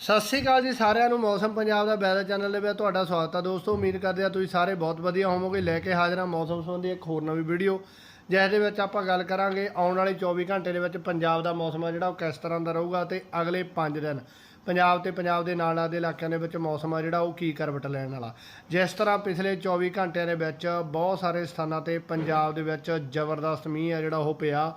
ਸਤਿ ਸ਼੍ਰੀ ਅਕਾਲ ਜੀ ਸਾਰਿਆਂ ਨੂੰ, ਮੌਸਮ ਪੰਜਾਬ ਦਾ ਵੈਦਰ ਚੈਨਲ ਦੇ ਵਿੱਚ ਤੁਹਾਡਾ ਸਵਾਗਤ ਹੈ ਦੋਸਤੋ। ਉਮੀਦ ਕਰਦੇ ਆ ਤੁਸੀਂ ਸਾਰੇ ਬਹੁਤ ਵਧੀਆ ਹੋਵੋਗੇ। ਲੈ ਕੇ ਹਾਜ਼ਰ ਹਾਂ ਮੌਸਮ ਸੰਬੰਧੀ ਇੱਕ ਹੋਰ ਨਵੀਂ ਵੀਡੀਓ, ਜਿਸ ਦੇ ਵਿੱਚ ਆਪਾਂ ਗੱਲ ਕਰਾਂਗੇ ਆਉਣ ਵਾਲੇ 24 ਘੰਟੇ ਦੇ ਵਿੱਚ ਪੰਜਾਬ ਦਾ ਮੌਸਮ ਆ ਜਿਹੜਾ, ਉਹ ਕਿਸ ਤਰ੍ਹਾਂ ਦਾ ਰਹੂਗਾ ਤੇ ਅਗਲੇ 5 ਦਿਨ ਪੰਜਾਬ ਤੇ ਪੰਜਾਬ ਦੇ ਨਾਲ ਨਾਲ ਦੇ ਇਲਾਕਿਆਂ ਦੇ ਵਿੱਚ ਮੌਸਮ ਆ ਜਿਹੜਾ, ਉਹ ਕੀ ਕਰਵਟ ਲੈਣ ਵਾਲਾ। ਜਿਸ ਤਰ੍ਹਾਂ ਪਿਛਲੇ 24 ਘੰਟਿਆਂ ਦੇ ਵਿੱਚ ਬਹੁਤ ਸਾਰੇ ਸਥਾਨਾਂ ਤੇ ਪੰਜਾਬ ਦੇ ਵਿੱਚ ਜ਼ਬਰਦਸਤ ਮੀਂਹ ਆ ਜਿਹੜਾ, ਉਹ ਪਿਆ।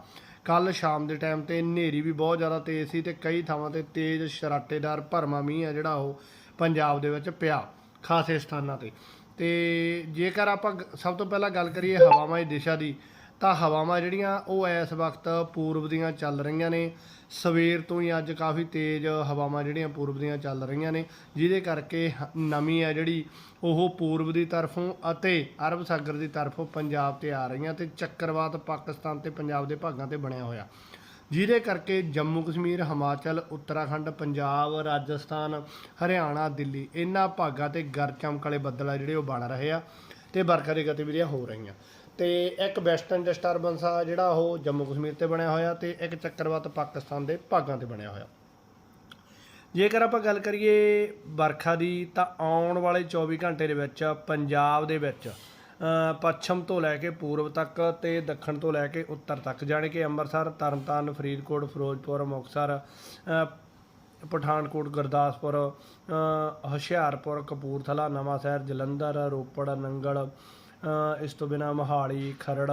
ਕੱਲ ਸ਼ਾਮ ਦੇ ਟਾਈਮ ਤੇ ਹਨੇਰੀ ਵੀ ਬਹੁਤ ਜ਼ਿਆਦਾ ਤੇਜ਼ ਸੀ ਤੇ ਕਈ ਥਾਵਾਂ ਤੇ ਤੇਜ਼ ਸ਼ਰਾਟੇਦਾਰ ਭਰਮਾ ਮੀਂਹ ਆ ਜਿਹੜਾ ਉਹ ਪੰਜਾਬ ਦੇ ਵਿੱਚ ਪਿਆ, ਖਾਸੇ ਸਥਾਨਾਂ ਤੇ। ਤੇ ਜੇਕਰ ਆਪਾਂ ਗ- ਸਭ ਤੋਂ ਪਹਿਲਾਂ ਗੱਲ ਕਰੀਏ ਹਵਾਵਾਂ ਦੀ ਦਿਸ਼ਾ ਦੀ ਤਾਂ ਹਵਾਵਾਂ ਜਿਹੜੀਆਂ ਉਹ ਇਸ ਵਕਤ ਪੂਰਬ ਦੀਆਂ ਚੱਲ ਰਹੀਆਂ ਨੇ। ਸਵੇਰ ਤੋਂ ਹੀ ਅੱਜ ਕਾਫੀ ਤੇਜ਼ ਹਵਾਵਾਂ ਜਿਹੜੀਆਂ ਪੂਰਬ ਦੀਆਂ ਚੱਲ ਰਹੀਆਂ ਨੇ, ਜਿਹਦੇ ਕਰਕੇ ਹ- ਨਮੀ ਹੈ ਜਿਹੜੀ, ਉਹ ਪੂਰਬ ਦੀ ਤਰਫੋਂ ਅਤੇ ਅਰਬ ਸਾਗਰ ਦੀ ਤਰਫੋਂ ਪੰਜਾਬ ਤੇ ਆ ਰਹੀਆਂ ਤੇ ਚੱਕਰਵਾਤ ਪਾਕਿਸਤਾਨ ਤੇ ਪੰਜਾਬ ਦੇ ਭਾਗਾਂ ਤੇ ਬਣਿਆ ਹੋਇਆ। ਜਿਹਦੇ ਕਰਕੇ ਜੰਮੂ ਕਸ਼ਮੀਰ, ਹਿਮਾਚਲ, ਉੱਤਰਾਖੰਡ, ਪੰਜਾਬ, ਰਾਜਸਥਾਨ, ਹਰਿਆਣਾ, ਦਿੱਲੀ, ਇਹਨਾਂ ਭਾਗਾਂ ਤੇ ਗਰ ਚਮਕ ਵਾਲੇ ਬੱਦਲ ਆ ਜਿਹੜੇ ਉਹ ਬਣ ਰਹੇ ਆ। ਤੇ ਵਰਖਾ ਦੀ ਗਤੀਵਿਧੀਆਂ ਹੋ ਰਹੀਆਂ। ਤੇ ਇੱਕ ਵੈਸਟਰਨ ਡਿਸਟਰਬੈਂਸ ਆ ਜਿਹੜਾ ਉਹ ਜੰਮੂ ਕਸ਼ਮੀਰ ਤੇ ਬਣਿਆ ਹੋਇਆ ਤੇ ਇੱਕ ਚੱਕਰਵਾਤ ਪਾਕਿਸਤਾਨ ਦੇ ਭਾਗਾਂ ਤੇ ਬਣਿਆ ਹੋਇਆ। ਜੇਕਰ ਆਪਾਂ ਗੱਲ ਕਰੀਏ ਵਰਖਾ ਦੀ ਤਾਂ ਆਉਣ ਵਾਲੇ 24 ਘੰਟੇ ਦੇ ਵਿੱਚ ਪੰਜਾਬ ਦੇ ਵਿੱਚ ਪੱਛਮ ਤੋਂ ਲੈ ਕੇ ਪੂਰਬ ਤੱਕ ਤੇ ਦੱਖਣ ਤੋਂ ਲੈ ਕੇ ਉੱਤਰ ਤੱਕ, ਜਾਣੀ ਕਿ ਅੰਮ੍ਰਿਤਸਰ, ਤਰਨਤਾਰਨ, ਫਰੀਦਕੋਟ, ਫਿਰੋਜ਼ਪੁਰ, ਮੁਕਤਸਰ ਪਠਾਨਕੋਟ, ਗੁਰਦਾਸਪੁਰ ਹੁਸ਼ਿਆਰਪੁਰ, ਕਪੂਰਥਲਾ, ਨਵਾਂਸ਼ਹਿਰ, ਜਲੰਧਰ, ਰੋਪੜ, ਨੰਗਲ ਇਸ ਤੋਂ ਬਿਨਾ ਮੋਹਾਲੀ, ਖਰੜ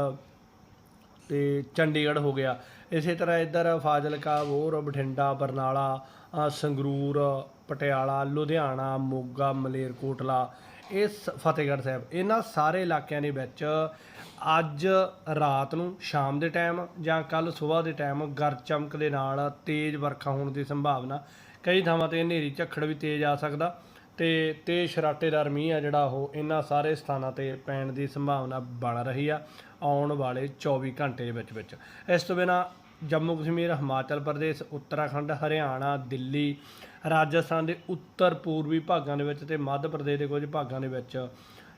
ਤੇ ਚੰਡੀਗੜ੍ਹ ਹੋ ਗਿਆ। ਇਸੇ ਤਰ੍ਹਾਂ ਇੱਧਰ ਫਾਜ਼ਿਲਕਾ ਵੋਰ ਬਠਿੰਡਾ, ਬਰਨਾਲਾ ਸੰਗਰੂਰ, ਪਟਿਆਲਾ, ਲੁਧਿਆਣਾ, ਮੋਗਾ, ਮਲੇਰਕੋਟਲਾ ਇਸ ਫਤਿਹਗੜ੍ਹ ਸਾਹਿਬ, ਇਹਨਾਂ ਸਾਰੇ ਇਲਾਕਿਆਂ ਦੇ ਵਿੱਚ ਅੱਜ ਰਾਤ ਨੂੰ ਸ਼ਾਮ ਦੇ ਟਾਈਮ ਜਾਂ ਕੱਲ ਸਵੇਰ ਦੇ ਟਾਈਮ ਗਰ ਚਮਕ ਦੇ ਨਾਲ ਤੇਜ਼ ਵਰਖਾ ਹੋਣ ਦੀ ਸੰਭਾਵਨਾ ਕਈ ਥਾਵਾਂ ਤੇ ਹਨੇਰੀ ਝੱਖੜ ਵੀ ਤੇਜ਼ ਆ ਸਕਦਾ ਤੇ ਤੇਜ਼ ਸ਼ਰਾਟੇਦਾਰ ਮੀਂਹ ਆ ਜਿਹੜਾ ਉਹ ਇਹਨਾਂ ਸਾਰੇ ਸਥਾਨਾਂ ਤੇ ਪੈਣ ਦੀ ਸੰਭਾਵਨਾ ਬਣ ਰਹੀ ਆ ਆਉਣ ਵਾਲੇ 24 ਘੰਟੇ ਦੇ ਵਿੱਚ ਵਿੱਚ। ਇਸ ਤੋਂ ਬਿਨਾ ਜੰਮੂ ਕਸ਼ਮੀਰ, ਹਿਮਾਚਲ ਪ੍ਰਦੇਸ਼, ਉੱਤਰਾਖੰਡ, ਹਰਿਆਣਾ, ਦਿੱਲੀ ਰਾਜਸਥਾਨ ਦੇ ਉੱਤਰ ਪੂਰਬੀ ਭਾਗਾਂ ਦੇ ਵਿੱਚ ਤੇ ਮੱਧ ਪ੍ਰਦੇਸ਼ ਦੇ ਕੁਝ ਭਾਗਾਂ ਦੇ ਵਿੱਚ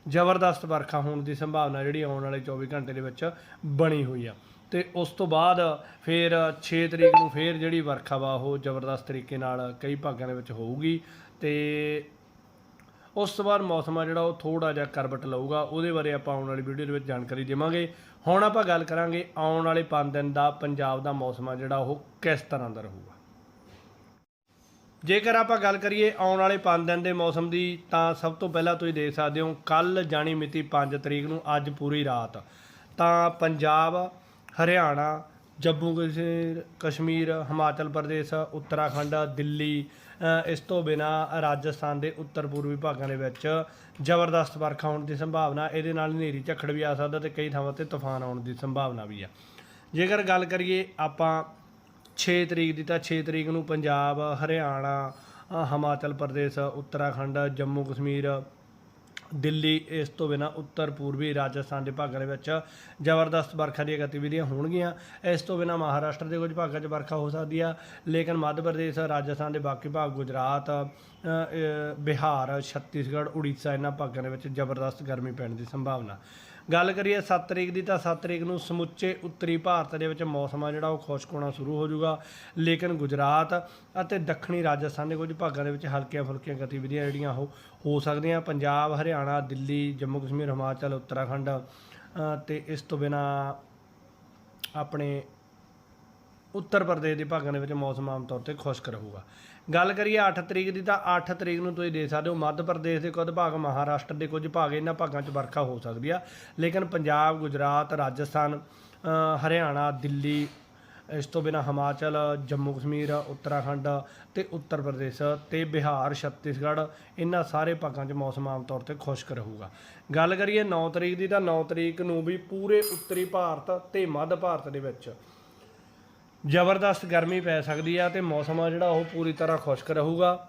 ਜ਼ਬਰਦਸਤ ਵਰਖਾ ਹੋਣ ਦੀ ਸੰਭਾਵਨਾ ਜਿਹੜੀ ਆਉਣ ਵਾਲੇ 24 ਘੰਟੇ ਦੇ ਵਿੱਚ ਬਣੀ ਹੋਈ ਆ। ਤੇ ਉਸ ਤੋਂ ਬਾਅਦ ਫਿਰ 6 ਤਰੀਕ ਨੂੰ ਫਿਰ ਜਿਹੜੀ ਵਰਖਾ ਵਾ, ਉਹ ਜ਼ਬਰਦਸਤ ਤਰੀਕੇ ਨਾਲ ਕਈ ਭਾਗਾਂ ਦੇ ਵਿੱਚ ਹੋਊਗੀ। ਤੇ ਉਸ ਤੋਂ ਬਾਅਦ ਮੌਸਮ ਆ ਜਿਹੜਾ, ਉਹ ਥੋੜਾ ਜਿਹਾ ਕਰਵਟ ਲਊਗਾ। ਉਹਦੇ ਬਾਰੇ ਆਪਾਂ ਆਉਣ ਵਾਲੀ ਵੀਡੀਓ ਦੇ ਵਿੱਚ ਜਾਣਕਾਰੀ ਦੇਵਾਂਗੇ। ਹੁਣ ਆਪਾਂ ਗੱਲ ਕਰਾਂਗੇ ਆਉਣ ਵਾਲੇ 5 ਦਿਨ ਦਾ, ਪੰਜਾਬ ਦਾ ਮੌਸਮ ਆ ਜਿਹੜਾ, ਉਹ ਕਿਸ ਤਰ੍ਹਾਂ ਦਾ ਰਹੂਗਾ। ਜੇਕਰ ਆਪਾਂ ਗੱਲ ਕਰੀਏ ਆਉਣ ਵਾਲੇ 5 ਦਿਨ ਦੇ ਮੌਸਮ ਦੀ, ਤਾਂ ਸਭ ਤੋਂ ਪਹਿਲਾਂ ਤੁਸੀਂ ਦੇਖ ਸਕਦੇ ਹੋ ਕੱਲ ਜਾਣੀ ਮਿਤੀ 5 ਤਰੀਕ ਨੂੰ, ਅੱਜ ਪੂਰੀ ਰਾਤ। ਤਾਂ ਪੰਜਾਬ, ਹਰਿਆਣਾ, ਜੰਮੂ ਕਸ਼ਮੀਰ ਕਸ਼ਮੀਰ, ਹਿਮਾਚਲ ਪ੍ਰਦੇਸ਼, ਉੱਤਰਾਖੰਡ, ਦਿੱਲੀ ਇਸ ਤੋਂ ਬਿਨਾ ਰਾਜਸਥਾਨ ਦੇ ਉੱਤਰ ਪੂਰਬੀ ਭਾਗਾਂ ਦੇ ਵਿੱਚ ਜ਼ਬਰਦਸਤ ਵਰਖਾ ਹੋਣ ਦੀ ਸੰਭਾਵਨਾ, ਇਹਦੇ ਨਾਲ ਹਨੇਰੀ ਝੱਖੜ ਵੀ ਆ ਸਕਦਾ ਤੇ ਕਈ ਥਾਵਾਂ ਤੇ ਤੂਫਾਨ ਆਉਣ ਦੀ ਸੰਭਾਵਨਾ ਵੀ ਆ ਜੇਕਰ ਗੱਲ ਕਰੀਏ ਆਪਾਂ 6 ਤਰੀਕ ਦੀ ਤਾਂ 6 ਤਰੀਕ ਨੂੰ ਪੰਜਾਬ, ਹਰਿਆਣਾ ਹਿਮਾਚਲ ਪ੍ਰਦੇਸ਼, ਉੱਤਰਾਖੰਡ, ਜੰਮੂ ਕਸ਼ਮੀਰ, ਦਿੱਲੀ, ਇਸ ਤੋਂ ਬਿਨਾ ਉੱਤਰ, ਪੂਰਬੀ, ਰਾਜਸਥਾਨ ਦੇ ਭਾਗਾਂ ਦੇ ਵਿੱਚ ਜ਼ਬਰਦਸਤ ਵਰਖਾ ਦੀਆਂ ਗਤੀਵਿਧੀਆਂ ਹੋਣਗੀਆਂ। ਇਸ ਤੋਂ ਬਿਨਾ ਮਹਾਰਾਸ਼ਟਰ ਦੇ ਕੁਝ ਭਾਗਾਂ 'ਚ ਵਰਖਾ ਹੋ ਸਕਦੀ ਆ, ਲੇਕਿਨ ਮੱਧ ਪ੍ਰਦੇਸ਼, ਰਾਜਸਥਾਨ ਦੇ ਬਾਕੀ ਭਾਗ, ਗੁਜਰਾਤ ਬਿਹਾਰ, ਛੱਤੀਸਗੜ੍ਹ, ਉੜੀਸਾ, ਇਹਨਾਂ ਭਾਗਾਂ ਦੇ ਵਿੱਚ ਜ਼ਬਰਦਸਤ ਗਰਮੀ ਪੈਣ ਦੀ ਸੰਭਾਵਨਾ। ਗੱਲ ਕਰੀਏ 7 ਤਰੀਕ ਦੀ ਤਾਂ 7 ਤਰੀਕ ਨੂੰ ਸਮੁੱਚੇ ਉੱਤਰੀ ਭਾਰਤ ਦੇ ਵਿੱਚ ਮੌਸਮ ਆ ਜਿਹੜਾ ਉਹ ਖੁਸ਼ਕ ਹੋਣਾ ਸ਼ੁਰੂ ਹੋ ਜਾਊਗਾ। ਲੇਕਿਨ ਗੁਜਰਾਤ ਅਤੇ ਦੱਖਣੀ ਰਾਜਸਥਾਨ ਦੇ ਕੁਝ ਭਾਗਾਂ ਦੇ ਵਿੱਚ ਹਲਕੀਆਂ ਫੁਲਕੀਆਂ ਗਤੀਵਿਧੀਆਂ ਜਿਹੜੀਆਂ ਉਹ ਹੋ ਸਕਦੀਆਂ। ਪੰਜਾਬ ਹਰਿਆਣਾ ਦਿੱਲੀ ਜੰਮੂ ਕਸ਼ਮੀਰ ਹਿਮਾਚਲ ਉੱਤਰਾਖੰਡ ਅ, ਤੇ ਇਸ ਤੋਂ ਬਿਨਾ ਆਪਣੇ ਉੱਤਰ ਪ੍ਰਦੇਸ਼ ਦੇ ਭਾਗਾਂ ਦੇ ਵਿੱਚ ਮੌਸਮ ਆਮ ਤੌਰ ਤੇ ਖੁਸ਼ਕ ਰਹੂਗਾ। ਗੱਲ ਕਰੀਏ 8 ਤਰੀਕ ਦੀ ਤਾਂ 8 ਤਰੀਕ ਨੂੰ ਤੁਸੀਂ ਦੇਖ ਸਕਦੇ ਹੋ, ਮੱਧ ਪ੍ਰਦੇਸ਼ ਦੇ ਕੁਝ ਭਾਗ, ਮਹਾਰਾਸ਼ਟਰ ਦੇ ਕੁਝ ਭਾਗ ਇਹਨਾਂ ਭਾਗਾਂ 'ਚ ਵਰਖਾ ਹੋ ਸਕਦੀ ਆ। ਲੇਕਿਨ ਪੰਜਾਬ, ਗੁਜਰਾਤ, ਰਾਜਸਥਾਨ ਹਰਿਆਣਾ, ਦਿੱਲੀ, ਇਸ ਤੋਂ ਬਿਨਾ ਹਿਮਾਚਲ, ਜੰਮੂ ਕਸ਼ਮੀਰ, ਉੱਤਰਾਖੰਡ ਤੇ ਉੱਤਰ ਪ੍ਰਦੇਸ਼ ਤੇ ਬਿਹਾਰ, ਛੱਤੀਸਗੜ੍ਹ ਇਹਨਾਂ ਸਾਰੇ ਭਾਗਾਂ 'ਚ ਮੌਸਮ ਆਮ ਤੌਰ ਤੇ ਖੁਸ਼ਕ ਰਹੂਗਾ। ਗੱਲ ਕਰੀਏ 9 ਤਰੀਕ ਦੀ ਤਾਂ 9 ਤਰੀਕ ਨੂੰ ਵੀ ਪੂਰੇ ਉੱਤਰੀ ਭਾਰਤ ਤੇ ਮੱਧ ਭਾਰਤ ਦੇ ਵਿੱਚ ਜ਼ਬਰਦਸਤ ਗਰਮੀ ਪੈ ਸਕਦੀ ਆ ਤੇ ਮੌਸਮ ਆ ਜਿਹੜਾ ਉਹ ਪੂਰੀ ਤਰ੍ਹਾਂ ਖੁਸ਼ਕ ਰਹੂਗਾ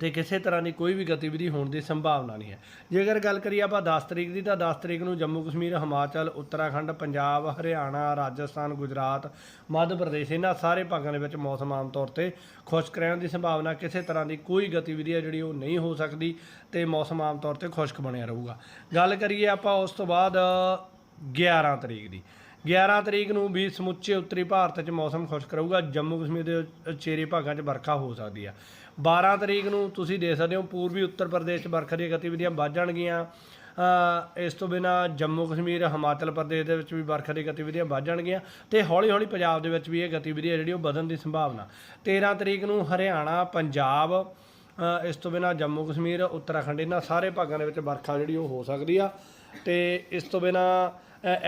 ਤੇ ਕਿਸੇ ਤਰ੍ਹਾਂ ਦੀ ਕੋਈ ਵੀ ਗਤੀਵਿਧੀ ਹੋਣ ਦੀ ਸੰਭਾਵਨਾ ਨਹੀਂ ਹੈ। ਜੇਕਰ ਗੱਲ ਕਰੀਏ ਆਪਾਂ 10 ਤਰੀਕ ਦੀ ਤਾਂ 10 ਤਰੀਕ ਨੂੰ ਜੰਮੂ ਕਸ਼ਮੀਰ, ਹਿਮਾਚਲ, ਉੱਤਰਾਖੰਡ, ਪੰਜਾਬ, ਹਰਿਆਣਾ, ਰਾਜਸਥਾਨ, ਗੁਜਰਾਤ, ਮੱਧ ਪ੍ਰਦੇਸ਼ ਇਹਨਾਂ ਸਾਰੇ ਭਾਗਾਂ ਦੇ ਵਿੱਚ ਮੌਸਮ ਆਮ ਤੌਰ ਤੇ ਖੁਸ਼ਕ ਰਹਿਣ ਦੀ ਸੰਭਾਵਨਾ ਕਿਸੇ ਤਰ੍ਹਾਂ ਦੀ ਕੋਈ ਗਤੀਵਿਧੀ ਹੈ ਜਿਹੜੀ ਉਹ ਨਹੀਂ ਹੋ ਸਕਦੀ ਤੇ ਮੌਸਮ ਆਮ ਤੌਰ ਤੇ ਖੁਸ਼ਕ ਬਣਿਆ ਰਹੂਗਾ। ਗੱਲ ਕਰੀਏ ਆਪਾਂ ਉਸ ਤੋਂ ਬਾਅਦ 11 ਤਰੀਕ ਦੀ। 11 ਤਰੀਕ ਨੂੰ ਵੀ ਸਮੁੱਚੇ ਉੱਤਰੀ ਭਾਰਤ 'ਚ ਮੌਸਮ ਖੁਸ਼ਕ ਰਹੂਗਾ, ਜੰਮੂ ਕਸ਼ਮੀਰ ਦੇ ਉਚੇਰੇ ਭਾਗਾਂ 'ਚ ਵਰਖਾ ਹੋ ਸਕਦੀ ਆ। 12 ਤਰੀਕ ਨੂੰ ਤੁਸੀਂ ਦੇਖ ਸਕਦੇ ਹੋ, ਪੂਰਬੀ ਉੱਤਰ ਪ੍ਰਦੇਸ਼ 'ਚ ਵਰਖਾ ਦੀਆਂ ਗਤੀਵਿਧੀਆਂ ਵੱਧ ਜਾਣਗੀਆਂ। ਇਸ ਤੋਂ ਬਿਨਾ ਜੰਮੂ ਕਸ਼ਮੀਰ, ਹਿਮਾਚਲ ਪ੍ਰਦੇਸ਼ ਦੇ ਵਿੱਚ ਵੀ ਵਰਖਾ ਦੀਆਂ ਗਤੀਵਿਧੀਆਂ ਵੱਧ ਜਾਣਗੀਆਂ ਤੇ ਹੌਲੀ ਹੌਲੀ ਪੰਜਾਬ ਦੇ ਵਿੱਚ ਵੀ ਇਹ ਗਤੀਵਿਧੀ ਹੈ ਜਿਹੜੀ ਉਹ ਵਧਣ ਦੀ ਸੰਭਾਵਨਾ। 13 ਤਰੀਕ ਨੂੰ ਹਰਿਆਣਾ, ਪੰਜਾਬ ਇਸ ਤੋਂ ਬਿਨਾ ਜੰਮੂ ਕਸ਼ਮੀਰ, ਉੱਤਰਾਖੰਡ, ਇਹਨਾਂ ਸਾਰੇ ਭਾਗਾਂ ਦੇ ਵਿੱਚ ਵਰਖਾ ਜਿਹੜੀ ਉਹ ਹੋ ਸਕਦੀ ਆ ਤੇ ਇਸ ਤੋਂ ਬਿਨਾ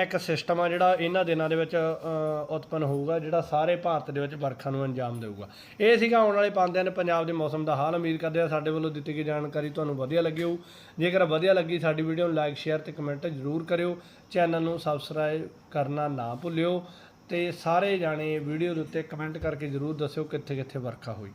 ਇੱਕ ਸਿਸਟਮ ਆ ਜਿਹੜਾ ਇਹਨਾਂ ਦਿਨਾਂ ਦੇ ਵਿੱਚ ਅ, ਉਤਪੰਨ ਹੋਊਗਾ ਜਿਹੜਾ ਸਾਰੇ ਭਾਰਤ ਦੇ ਵਿੱਚ ਵਰਖਾ ਨੂੰ ਅੰਜਾਮ ਦੇਊਗਾ। ਇਹ ਸੀਗਾ ਆਉਣ ਵਾਲੇ ਪੰਜ ਦਿਨ ਪੰਜਾਬ ਦੇ ਮੌਸਮ ਦਾ ਹਾਲ। ਉਮੀਦ ਕਰਦੇ ਆ ਸਾਡੇ ਵੱਲੋਂ ਦਿੱਤੀ ਗਈ ਜਾਣਕਾਰੀ ਤੁਹਾਨੂੰ ਵਧੀਆ ਲੱਗੀ ਹੋਊ। ਜੇਕਰ ਵਧੀਆ ਲੱਗੀ ਸਾਡੀ ਵੀਡੀਓ ਨੂੰ ਲਾਈਕ ਸ਼ੇਅਰ ਤੇ ਕਮੈਂਟ ਜ਼ਰੂਰ ਕਰਿਓ। ਚੈਨਲ ਨੂੰ ਸਬਸਕ੍ਰਾਈਬ ਕਰਨਾ ਨਾ ਭੁੱਲਿਓ ਤੇ ਸਾਰੇ ਜਾਣੇ ਵੀਡੀਓ ਦੇ ਉੱਤੇ ਕਮੈਂਟ ਕਰਕੇ ਜ਼ਰੂਰ ਦੱਸਿਓ ਕਿੱਥੇ ਕਿੱਥੇ ਵਰਖਾ ਹੋਈ।